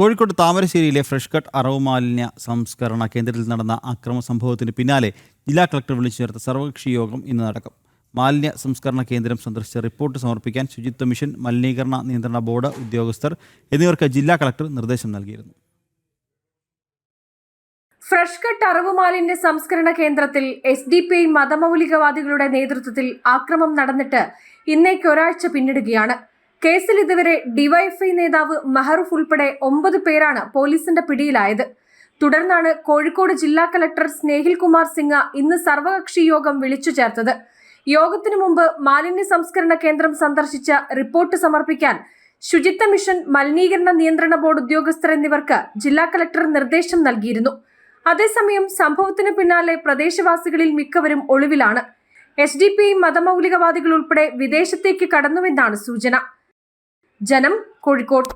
കോഴിക്കോട് താമരശ്ശേരിയിലെ fresh cut അറവ് മാലിന്യ സംസ്കരണ കേന്ദ്രത്തിൽ നടന്ന അക്രമ സംഭവത്തിന് പിന്നാലെ ജില്ലാ കളക്ടർ വിളിച്ചു ചേർത്ത സർവകക്ഷി യോഗം ഇന്ന് നടക്കും. മാലിന്യ സംസ്കരണ കേന്ദ്രം സന്ദർശിച്ച റിപ്പോർട്ട് സമർപ്പിക്കാൻ ശുചിത്വ മിഷൻ മലിനീകരണ നിയന്ത്രണ ബോർഡ് ഉദ്യോഗസ്ഥർ എന്നിവർക്ക് ജില്ലാ കളക്ടർ നിർദ്ദേശം നൽകിയിരുന്നു. ഫ്രഷ് കട്ട് അറവ് മാലിന്യ സംസ്കരണ കേന്ദ്രത്തിൽ എസ് ഡി പി ഐ മതമൗലികവാദികളുടെ നേതൃത്വത്തിൽ ആക്രമം നടന്നിട്ട് ഇന്നേക്ക് ഒരാഴ്ച പിന്നിടുകയാണ്. കേസിൽ ഇതുവരെ ഡിവൈഎഫ്ഐ നേതാവ് മെഹറൂഫ് ഉൾപ്പെടെ ഒമ്പത് പേരാണ് പോലീസിന്റെ പിടിയിലായത്. തുടർന്നാണ് കോഴിക്കോട് ജില്ലാ കലക്ടർ സ്നേഹിൽ കുമാർ സിംഗ് ഇന്ന് സർവകക്ഷി യോഗം വിളിച്ചു ചേർത്തത്. യോഗത്തിനു മുമ്പ് മാലിന്യ സംസ്കരണ കേന്ദ്രം സന്ദർശിച്ച റിപ്പോർട്ട് സമർപ്പിക്കാൻ ശുചിത്വ മിഷൻ മലിനീകരണ നിയന്ത്രണ ബോർഡ് ഉദ്യോഗസ്ഥർ എന്നിവർക്ക് ജില്ലാ കലക്ടർ നിർദ്ദേശം നൽകിയിരുന്നു. അതേസമയം സംഭവത്തിന് പിന്നാലെ പ്രദേശവാസികളിൽ മിക്കവരും ഒളിവിലാണ്. എസ് ഡി പി മതമൗലികവാദികൾ ഉൾപ്പെടെ വിദേശത്തേക്ക് കടന്നുവെന്നാണ് സൂചന. ജനം കോഴിക്കോട്